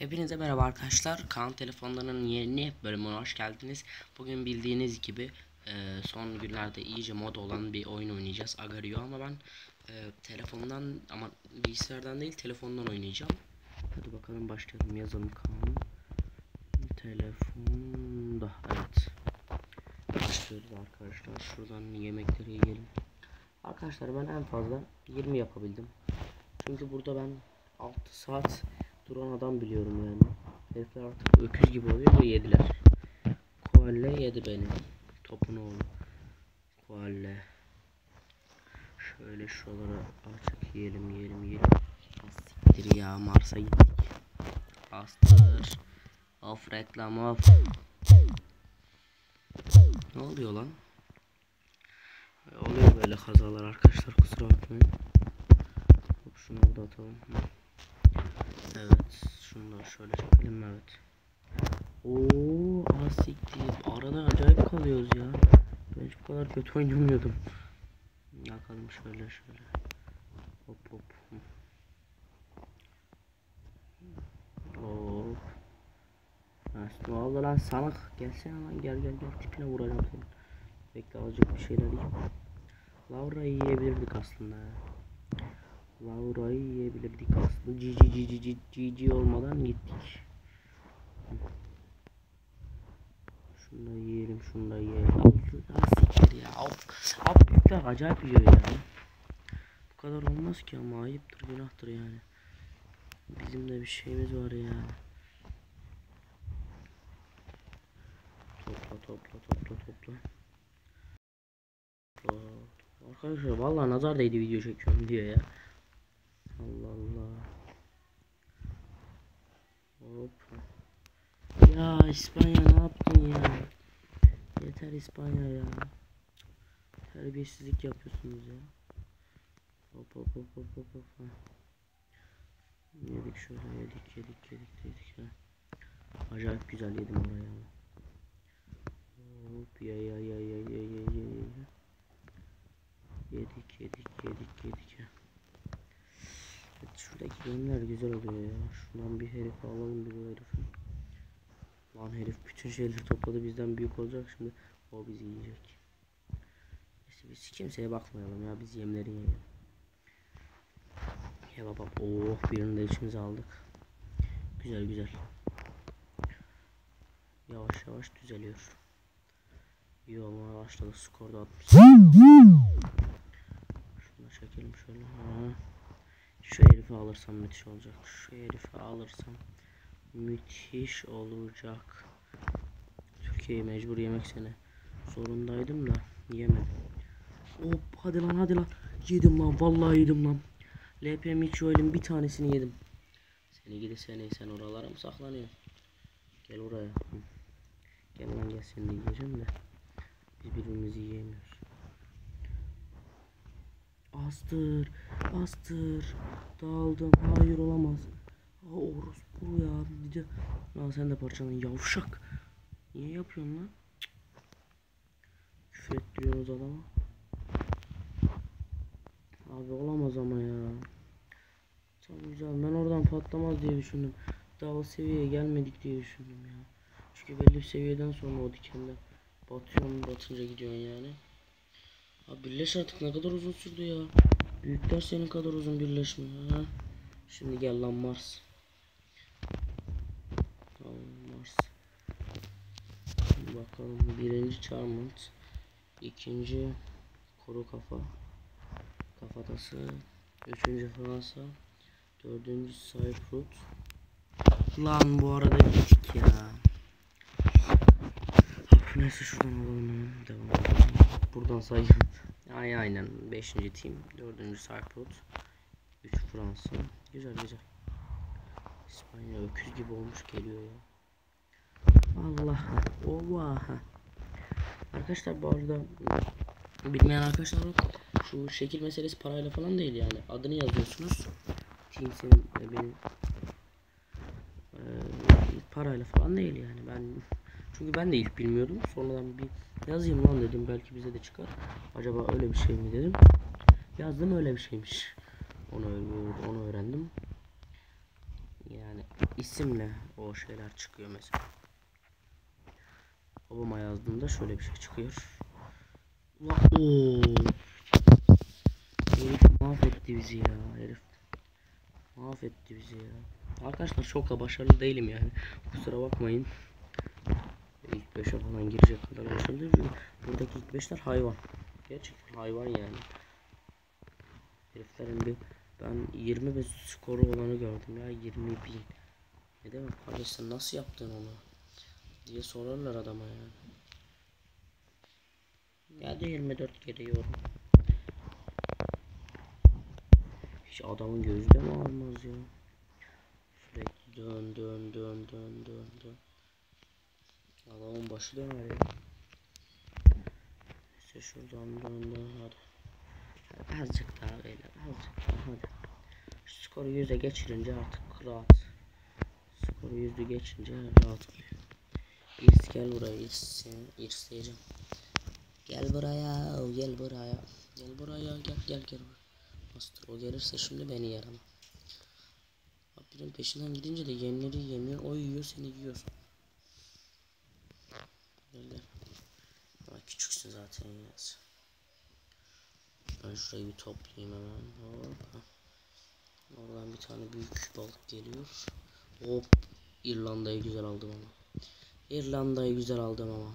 Hepinize merhaba arkadaşlar. Kaan telefonlarının yeni bölümüne hoş geldiniz. Bugün bildiğiniz gibi e, son günlerde iyice moda olan bir oyun oynayacağız. Agario ama ben e, telefondan ama bilgisayardan değil telefondan oynayacağım. Hadi bakalım başlayalım. Yazalım Kaan. Telefonda evet. Başlıyoruz arkadaşlar. Şuradan yemekleri yiyelim. Arkadaşlar ben en fazla 20 yapabildim. Çünkü burada ben 6 saat duran adam biliyorum yani. Herifler artık öküz gibi oluyor ve yediler. Koalle yedi beni. Topun oğlu. Koalle. Şöyle şuralara açık yiyelim yiyelim yiyelim. Siktir ya Mars'a gittik. Bastır. Of reklam of. Ne oluyor lan? Oluyor böyle kazalar arkadaşlar kusura bakmayın. Şunu da atalım. Evet. Da şöyle çekelim evet. Oo, asiktir. Arada acayip kalıyoruz ya. Ben hiç bu kadar kötü oynamıyordum. Yakalım şöyle şöyle. Hop hop. Hop. Ne oldu lan salak? Gelsene lan gel gel gel tipine vuracağım seni. Bekle azıcık bir şeyler yiyeyim. Laura'yı yiyebilirdik aslında. Laura'yı yiyebilirdik aslında. Cici cici cici cici olmadan gittik. Şunu da yiyelim, şunu da yiyelim. Siktir ya. Hop. Hop büyükler acayip yiyor ya. Bu kadar olmaz ki ama ayıptır, günahtır yani. Bizim de bir şeyimiz var ya. Topla topla topla topla. Topla. Arkadaşlar vallahi nazar değdi video çekiyorum diyor ya. Allah Allah. Hop. Ya İspanya ne yaptın ya? Yeter İspanya ya. Terbiyesizlik yapıyorsunuz ya. Hop hop hop hop hop hop. Yedik şöyle yedik yedik yedik yedik ya. Acayip güzel yedim oraya. Hop ya ya ya ya ya ya ya. Yedik yedik yedik yedik ya. Şuradaki gemiler güzel oluyor ya. Şundan bir herif alalım bir bu herifi. Lan herif bütün şeyleri topladı bizden büyük olacak şimdi. O bizi yiyecek. Neyse biz kimseye bakmayalım ya biz yemleri yiyelim. Ya baba oh birini de içimize aldık. Güzel güzel. Yavaş yavaş düzeliyor. İyi olmaya başladı skorda 60. Şunu çekelim şöyle. Ha. Şu herifi alırsam müthiş olacak. Şu herifi alırsam müthiş olacak. Türkiye'yi mecbur yemek seni. Zorundaydım da yemedim. Hop hadi lan hadi lan. Yedim lan vallahi yedim lan. LPM Mitchell'in bir tanesini yedim. Seni gidi seni sen oralara mı saklanıyorsun? Gel oraya. Gel lan gel seni yiyeceğim de. Biz birbirimizi yiyemiyoruz. Astır, astır. Dağıldım. Hayır olamaz. Aa, orospu ya. De... Aa, sen de parçalan yavşak. Niye yapıyorsun lan? Küfür ettiriyorsunuz adama. Abi olamaz ama ya. Tamam güzel. Ben oradan patlamaz diye düşündüm. Daha o seviyeye gelmedik diye düşündüm ya. Çünkü belli bir seviyeden sonra o dikenden batıyorsun batınca gidiyorsun yani. Abi birleş artık ne kadar uzun sürdü ya. Büyükler senin kadar uzun birleşme ha. Şimdi gel lan Mars. Tamam Mars. Şimdi bakalım birinci Charmant. ikinci kuru kafa. Kafatası. Üçüncü Fransa. Dördüncü Cyprus. Lan bu arada gittik ya. Neyse şuradan alalım hemen. Devam edelim. Buradan sayayım. Ay aynen. 5. team. 4. Cyprus. 3 Fransa. Güzel güzel. İspanya öküz gibi olmuş geliyor ya. Allah. Oha. Arkadaşlar bu arada bilmeyen arkadaşlar. Şu şekil meselesi parayla falan değil yani. Adını yazıyorsunuz. Team senin e, benim e, parayla falan değil yani. Ben çünkü ben de ilk bilmiyordum. Sonradan bir yazayım lan dedim. Belki bize de çıkar. Acaba öyle bir şey mi dedim. Yazdım öyle bir şeymiş. Onu onu öğrendim. Yani isimle o şeyler çıkıyor mesela. Obama yazdığımda şöyle bir şey çıkıyor. Ulan ooo. Herif mahvetti bizi ya herif. Mahvetti bizi ya. Arkadaşlar çok da başarılı değilim yani. Kusura bakmayın. İlk 5'e falan girecek kadar. Çünkü buradaki ilk 5'ler hayvan. Gerçekten hayvan yani. Heriflerin bir ben 20 bin skoru olanı gördüm ya 20 bin. Ne demek kardeş sen nasıl yaptın onu? Diye sorarlar adama yani. Ya da 24 geliyorum. Hiç adamın gözü de mi almaz ya? Sürekli dön dön dön dön dön dön. Adamın başı döner ya. İşte şuradan dön dön hadi. Azıcık daha böyle azıcık daha hadi. Şu skoru yüze geçirince artık rahat. Skoru yüzü geçince rahat oluyor. İrs gel buraya İrs seni irsleyeceğim. Gel buraya gel buraya. Gel buraya gel gel gel. Bastır o gelirse şimdi beni yer ama. Peşinden gidince de yemleri yemiyor. O yiyor seni yiyorsun. Gel. Ama küçüksün zaten yaz. Ben şurayı bir toplayayım hemen. Hop. Oradan bir tane büyük balık geliyor. Hop. İrlanda'yı güzel aldım ama. İrlanda'yı güzel aldım ama.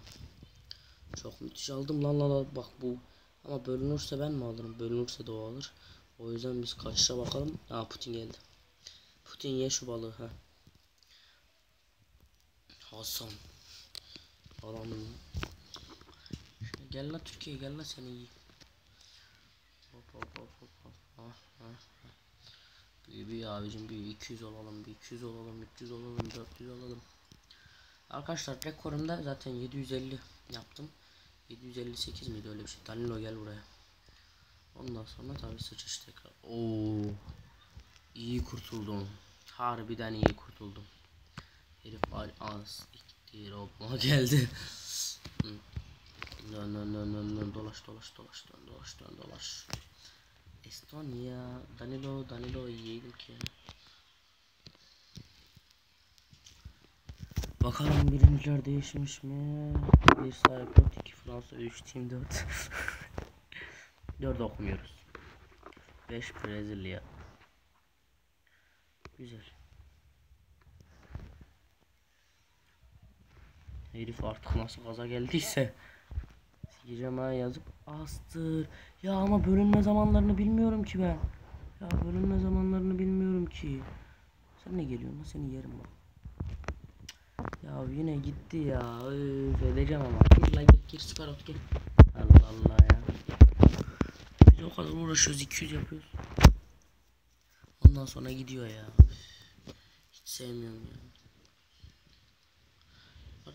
Çok müthiş aldım lan lan lan. Bak bu. Ama bölünürse ben mi alırım? Bölünürse de o alır. O yüzden biz kaçışa bakalım. Aa Putin geldi. Putin ye şu balığı ha. Hasan. Adamın. Gel la Türkiye gel la seni iyi. Hop hop hop hop hop. Ha, ha, ha. Bir, bir abicim bir 200 olalım bir 200 olalım 300 olalım 400 olalım. Arkadaşlar rekorumda zaten 750 yaptım. 758 miydi öyle bir şey. Danilo gel buraya. Ondan sonra tabi sıçış tekrar. Oo. İyi kurtuldum. Harbiden iyi kurtuldum. Herif az gitti robma geldi. Dön dön dön dön dön dolaş dolaş dolaş dön dolaş dön dolaş. Estonya Danilo Danilo yiyeydim ki. Bakalım birinciler değişmiş mi? Bir Cyprus, iki Fransa, üç Team 4. 4 okumuyoruz. 5 Brezilya. Güzel. Herif artık nasıl gaza geldiyse Sikeceğim ha yazıp astır. Ya ama bölünme zamanlarını bilmiyorum ki ben. Ya bölünme zamanlarını bilmiyorum ki. Sen ne geliyorsun seni yerim bak. Ya yine gitti ya. Öf, edeceğim ama. Gir lan gir, gir süper ot gir. Allah Allah ya. Biz o kadar uğraşıyoruz 200 yapıyoruz. Ondan sonra gidiyor ya. Hiç sevmiyorum ya.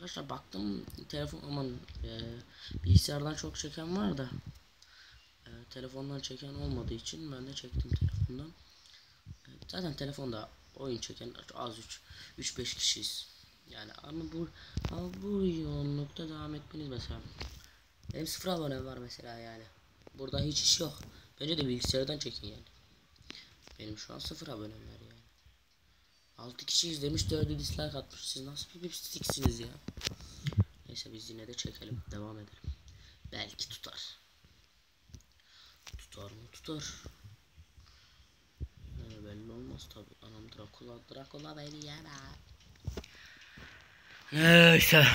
Arkadaşlar baktım telefon aman e, bilgisayardan çok çeken var da e, telefondan çeken olmadığı için ben de çektim telefondan. E, zaten telefonda oyun çeken az 3 3 5 kişiyiz. Yani ama bu ama bu yoğunlukta devam etmeniz mesela. Benim sıfır abonem var mesela yani. Burada hiç iş yok. Bence de bilgisayardan çekin yani. Benim şu an sıfır abonem var yani. 6 kişi izlemiş 4'ü dislike atmış. Siz nasıl bir lipsticksiniz ya? Neyse biz yine de çekelim. Devam edelim. Belki tutar. Tutar mı? Tutar. Yani belli olmaz tabi. Anam Dracula. Dracula beni yener. Neyse.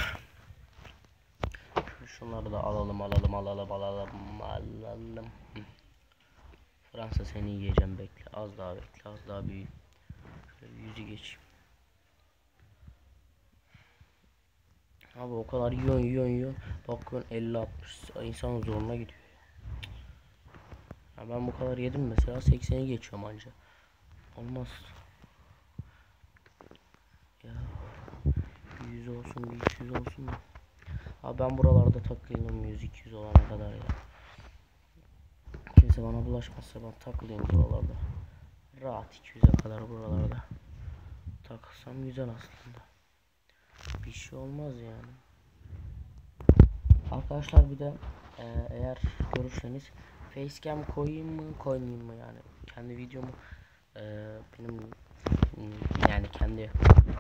Şunları da alalım alalım alalım alalım alalım. Fransa seni yiyeceğim bekle. Az daha bekle. Az daha büyü. Şöyle yüzü geç. Abi o kadar yiyorsun yiyorsun yiyorsun. Bakıyorsun 50 60 insanın zoruna gidiyor. Ya ben bu kadar yedim mesela 80'i geçiyorum anca. Olmaz. Ya 100 olsun bir 200 olsun. Abi ben buralarda takılayım 100 200 olana kadar ya. Kimse bana bulaşmazsa ben takılayım buralarda. Rahat 200'e kadar buralarda. Takılsam güzel aslında. Bir şey olmaz yani. Arkadaşlar bir de e, eğer görürseniz facecam koyayım mı koymayayım mı yani kendi videomu e, benim Yani kendi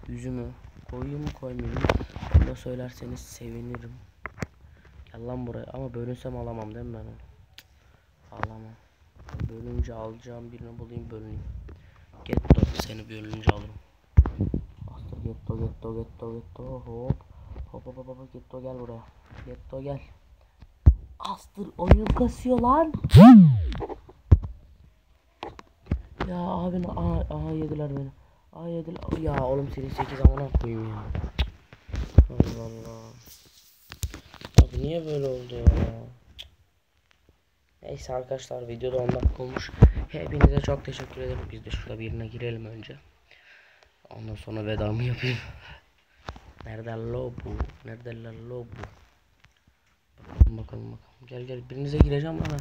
yüzümü koyayım mı koymayayım mı? Bunu söylerseniz sevinirim. Gel lan buraya ama bölünsem alamam değil mi ben onu? Alamam. Bölünce alacağım birini bulayım bölüneyim. Getto seni bölünce alırım. Bastır getto getto getto getto hop. Hop hop hop hop getto gel buraya. Getto gel. Astır oyun kasıyor lan. Ya abi aha, aha yediler beni. Aha yediler. Ya oğlum seri 8 amına koyayım ya. Allah Allah. Abi niye böyle oldu ya? Neyse arkadaşlar videoda 10 dakika olmuş. Hepinize çok teşekkür ederim. Biz de şurada birine girelim önce. Ondan sonra vedamı yapayım. Nerede lo bu? Nerede la lo bu? Bakalım bakalım bakalım. Gel gel birinize gireceğim ama.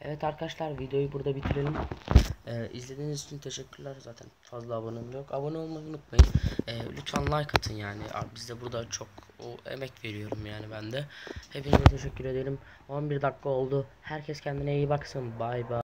Evet arkadaşlar videoyu burada bitirelim. Ee, izlediğiniz için teşekkürler. Zaten fazla abonem yok. Abone olmayı unutmayın. Ee, lütfen like atın yani. Biz de burada çok o emek veriyorum yani ben de. Hepinize teşekkür ederim. 11 dakika oldu. Herkes kendine iyi baksın. Bay bay.